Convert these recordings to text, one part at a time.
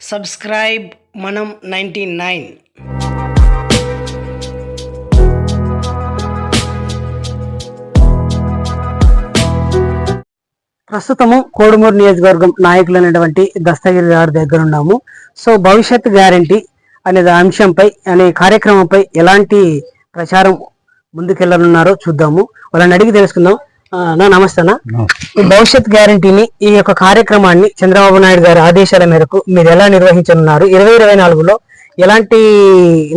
Subscribe మనం ninety nine. ప్రస్తుతము కోడుమూరు నియోజకవర్గం నాయకులు అనేటువంటి దస్తగిరి గారి దగ్గర ఉన్నాము సో భవిష్యత్ గ్యారంటీ అనే అంశంపై అనే కార్యక్రమంపై ఎలాంటి ప్రచారం ముందుకెళ్ళనున్నారో చూద్దాము. వాళ్ళని అడిగి తెలుసుకుందాం. నా నమస్తే అన్న. ఈ భవిష్యత్ గ్యారంటీని ఈ యొక్క కార్యక్రమాన్ని చంద్రబాబు నాయుడు గారి ఆదేశాల మేరకు మీరు ఎలా నిర్వహించనున్నారు? ఇరవై ఇరవై నాలుగులో ఎలాంటి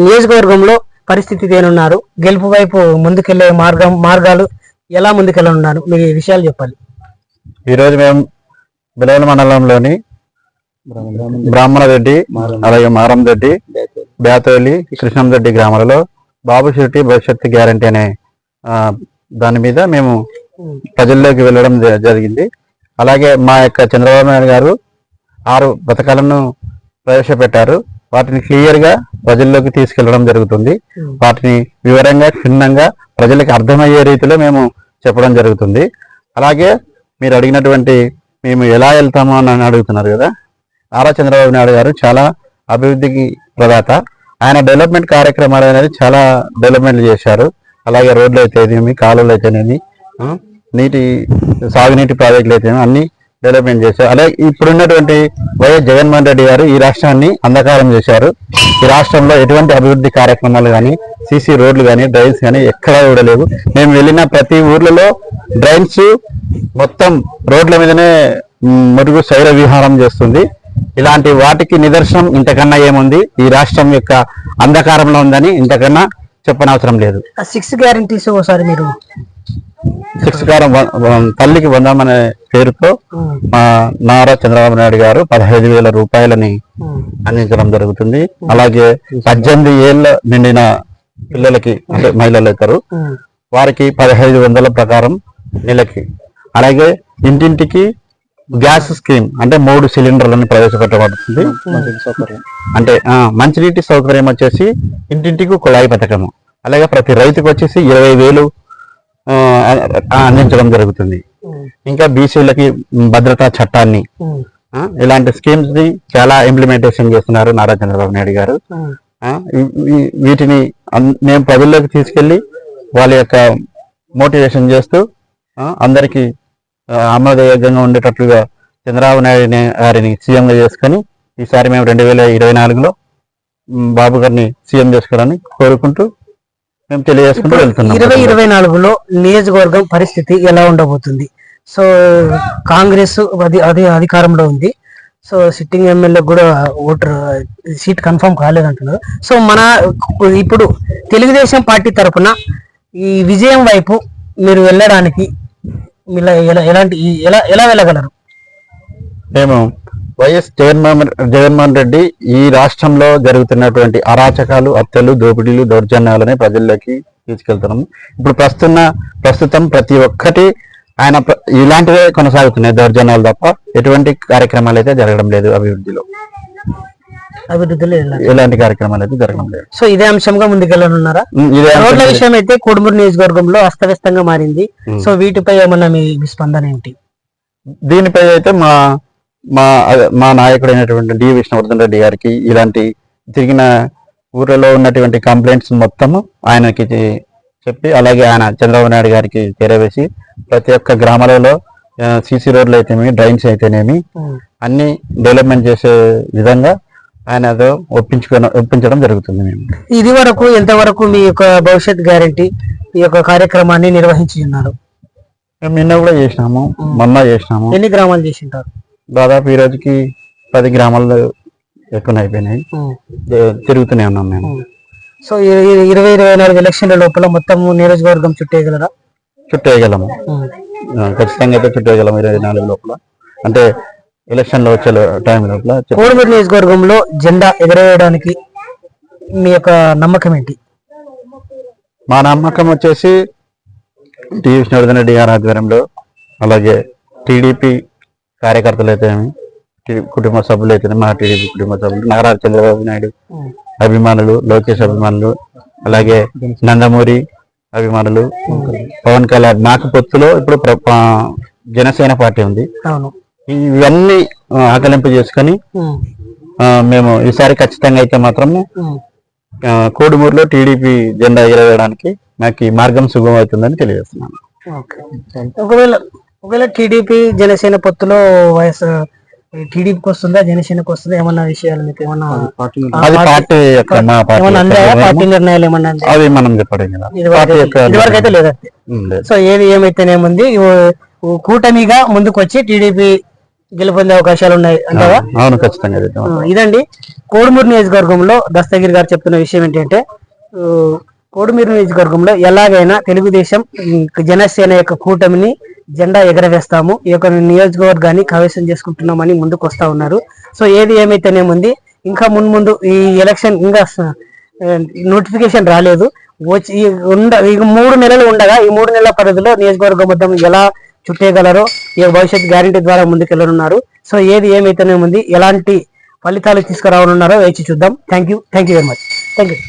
నియోజకవర్గంలో పరిస్థితి తేనున్నారు? గెలుపు వైపు ముందుకెళ్ళే మార్గం మార్గాలు ఎలా ముందుకెళ్ళనున్నారు? మీరు ఈ విషయాలు చెప్పాలి. ఈరోజు మేము బిలవల మండలంలోని బ్రాహ్మణ రెడ్డి అలాగే మారం రెడ్డి బేతవల్లి రెడ్డి గ్రామాలలో బాబు శెట్టి భవిష్యత్తు గ్యారంటీ అనే దాని మీద మేము ప్రజల్లోకి వెళ్ళడం జరిగింది. అలాగే మా యొక్క చంద్రబాబు నాయుడు గారు ఆరు పథకాలను ప్రవేశపెట్టారు. వాటిని క్లియర్గా ప్రజల్లోకి తీసుకెళ్ళడం జరుగుతుంది. వాటిని వివరంగా క్షుణ్ణంగా ప్రజలకు అర్థమయ్యే రీతిలో మేము చెప్పడం జరుగుతుంది. అలాగే మీరు అడిగినటువంటి మేము ఎలా వెళ్తామో అని అడుగుతున్నారు కదా. నారా చంద్రబాబు నాయుడు గారు చాలా అభివృద్ధికి ప్రదాత. ఆయన డెవలప్మెంట్ కార్యక్రమాలు అనేది చాలా డెవలప్మెంట్ చేశారు. అలాగే రోడ్లు అయితేనేమి కాలువలు అయితేనేమి నీటి సాగునీటి ప్రాజెక్టులు అయితే అన్ని డెవలప్మెంట్ చేశారు. అలాగే ఇప్పుడున్నటువంటి వైఎస్ జగన్మోహన్ రెడ్డి గారు ఈ రాష్ట్రాన్ని అంధకారం చేశారు. ఈ రాష్ట్రంలో ఎటువంటి అభివృద్ధి కార్యక్రమాలు కానీ సీసీ రోడ్లు కానీ డ్రైన్స్ కానీ ఎక్కడా కూడా లేవు. మేము వెళ్ళిన ప్రతి ఊర్లలో డ్రైన్స్ మొత్తం రోడ్ల మీదనే మురుగు శైర విహారం చేస్తుంది. ఇలాంటి వాటికి నిదర్శనం ఇంతకన్నా ఏముంది? ఈ రాష్ట్రం యొక్క అంధకారంలో ఉందని ఇంతకన్నా చెప్పనవసరం లేదు. సిక్స్ గ్యారంటీస్ ఒకసారి మీరు సిక్స్ కారం వ- వ- తల్లికి వందామనే పేరుతో మా నారా చంద్రబాబు నాయుడు గారు పదహైదు వేల రూపాయలని అందించడం జరుగుతుంది. అలాగే పద్దెనిమిది ఏళ్ళ నిండిన పిల్లలకి అంటే మహిళలు అవుతారు వారికి పదహైదు వందల ప్రకారం నెలకి. అలాగే ఇంటింటికి గ్యాస్ స్కీమ్ అంటే మూడు సిలిండర్లను ప్రవేశపెట్టబడుతుంది. అంటే ఆ, మంచినీటి సౌకర్యం వచ్చేసి ఇంటింటికి కుళాయి పథకము. అలాగే ప్రతి రైతుకు వచ్చేసి ఇరవై వేలు అందించడం జరుగుతుంది. ఇంకా బీసీలకి భద్రతా చట్టాన్ని ఇలాంటి స్కీమ్స్ని చాలా ఇంప్లిమెంటేషన్ చేస్తున్నారు నారా చంద్రబాబు నాయుడు గారు. వీటిని మేము ప్రజల్లోకి తీసుకెళ్ళి వాళ్ళ యొక్క మోటివేషన్ చేస్తూ అందరికీ ఆమోదయోగ్యంగా ఉండేటట్లుగా చంద్రబాబు నాయుడు గారిని సీఎం గా చేసుకొని ఈసారి మేము రెండు వేల ఇరవై నాలుగులో బాబు గారిని సీఎం చేసుకోవాలని కోరుకుంటూ మేము తెలియజేసుకుంటూ వెళ్తున్నాం ఇరవై ఇరవై నాలుగులో నియోజకవర్గం పరిస్థితి ఎలా ఉండబోతుంది? సో కాంగ్రెస్ అది అది అధికారంలో ఉంది. సో సిట్టింగ్ ఎమ్మెల్యే కూడా ఓటర్ సీట్ కన్ఫర్మ్ కాలేదంటున్నారు. సో మన ఇప్పుడు తెలుగుదేశం పార్టీ తరపున ఈ విజయం వైపు మీరు వెళ్ళడానికి ఎలాంటి ఎలా ఎలా వెళ్ళగలరు? మేము వైఎస్ జగన్మోహన్ జగన్మోహన్ రెడ్డి ఈ రాష్ట్రంలో జరుగుతున్నటువంటి అరాచకాలు హత్యలు దోపిడీలు దౌర్జన్యాలని ప్రజల్లోకి తీసుకెళ్తున్నాము. ఇప్పుడు ప్రస్తున్న ప్రస్తుతం ప్రతి ఒక్కటి ఆయన ఇలాంటివే కొనసాగుతున్నాయి దౌర్జన్యాలు తప్ప ఎటువంటి కార్యక్రమాలు అయితే జరగడం లేదు అభివృద్ధిలో. అభివృద్ధిలో ఎలాంటి కార్యక్రమాలు అయితే జరగడం లేదు. సో ఇదే అంశంగా ముందుకెళ్ళనున్నారా? రోడ్ల విషయం అయితే కోడుమూరు నియోజకవర్గంలో అస్తవ్యస్తంగా మారింది. సో వీటిపై ఏమన్నా మీ స్పందన ఏంటి? దీనిపై అయితే మా మా అదే మా నాయకుడైనటువంటి డి విష్ణువర్ధన్ రెడ్డి గారికి ఇలాంటి తిరిగిన ఊర్లలో ఉన్నటువంటి కంప్లైంట్స్ మొత్తము ఆయనకి చెప్పి అలాగే ఆయన చంద్రబాబు నాయుడు గారికి చేరవేసి ప్రతి ఒక్క గ్రామాలలో సీసీ రోడ్లు అయితేనేమి డ్రైన్స్ అయితేనేమి అన్ని డెవలప్మెంట్ చేసే విధంగా ఆయన ఏదో ఒప్పించుకొని ఒప్పించడం జరుగుతుంది మేము. ఇది వరకు ఎంతవరకు మీ యొక్క భవిష్యత్ గ్యారంటీ ఈ యొక్క కార్యక్రమాన్ని నిర్వహించి ఉన్నారు? మేము నిన్న కూడా చేసినాము మొన్న చేసినాము. ఎన్ని గ్రామాలు చేసింటారు? దాదాపు ఈ రోజుకి పది గ్రామాలు ఎక్కువ అయిపోయినాయి. తిరుగుతూనే ఉన్నాం మేము. సో ఇరవై ఇరవై నాలుగు ఎలక్షన్ల లోపల మొత్తం నియోజకవర్గం చుట్టేయగలరా? చుట్టేయగలము. ఖచ్చితంగా అయితే చుట్టేయగలం ఇరవై నాలుగు లోపల. అంటే ఎలక్షన్లో వచ్చే టైం లోపల కోడుమూరు నియోజకవర్గంలో జెండా ఎగరవేయడానికి మీ యొక్క నమ్మకం ఏంటి? మా నమ్మకం వచ్చేసి టి విష్ణువర్ధన్ రెడ్డి గారి ఆధ్వర్యంలో అలాగే టీడీపీ కార్యకర్తలు అయితే కుటుంబ సభ్యులు అయితే మా టీడీపీ కుటుంబ సభ్యులు. నారా చంద్రబాబు నాయుడు అభిమానులు లోకేష్ అభిమానులు అలాగే నందమూరి అభిమానులు పవన్ కళ్యాణ్. నాకు పొత్తులో ఇప్పుడు జనసేన పార్టీ ఉంది. ఇవన్నీ ఆకలింపు చేసుకొని మేము ఈసారి ఖచ్చితంగా అయితే మాత్రము కోడుమూరులో టీడీపీ జెండా ఎగరవేయడానికి నాకు ఈ మార్గం సుగమం అవుతుందని తెలియజేస్తున్నాను. ఒకవేళ ఒకవేళ టీడీపీ జనసేన పొత్తులో వయసు టీడీపీకి వస్తుందా జనసేనకి వస్తుందా ఏమన్నా విషయాలు మీకు ఏమన్నా ఆ, అది పార్టీ- పార్టీ యొక్క మా పార్టీ ఏమన్నా యొక్క అందాయా నిర్ణయం. పార్టీ నిర్ణయాలు ఏమన్నా అందాయా? అది మనం చెప్పడం కదా ఇదివరకు పార్టీ అయితే- యొక్క ఇదివరకు అయితే నిర్ణయం. లేదంటే ఉమ్, లేదు. సో ఏది ఏమైతేనేముంది ఓ- ఓ కూటమిగా ముందుకు వచ్చి టీడీపీ గెలుపొందే అవకాశాలు ఉన్నాయి అంటారా అవును ఖచ్చితంగా ఇది. ఆ, ఇదండి కోడుమూరు నియోజకవర్గంలో దస్తగిరి గారు చెప్తున్న విషయం ఏంటంటే ఆ, కోడుమూరు నియోజకవర్గంలో ఎలాగైనా తెలుగుదేశం ఉమ్, జనసేన యొక్క కూటమిని జెండా ఎగరవేస్తాము. ఈ యొక్క నియోజకవర్గాన్ని కవేశం చేసుకుంటున్నామని ముందుకు వస్తా ఉన్నారు. సో ఏది ఏమైతేనేముంది ఇంకా మున్ముందు ఈ ఎలక్షన్ ఇంకా నోటిఫికేషన్ రాలేదు. వచ్చి ఈ ఉండ ఈ మూడు నెలలు ఉండగా ఈ మూడు నెలల పరిధిలో నియోజకవర్గం మొత్తం ఎలా చుట్టేయగలరో ఈ భవిష్యత్ గ్యారంటీ ద్వారా ముందుకెళ్ళనున్నారు. సో ఏది ఏమైతేనేముంది ఎలాంటి ఫలితాలు తీసుకురావనున్నారో వేచి చూద్దాం. Thank you thank you very much. Thank you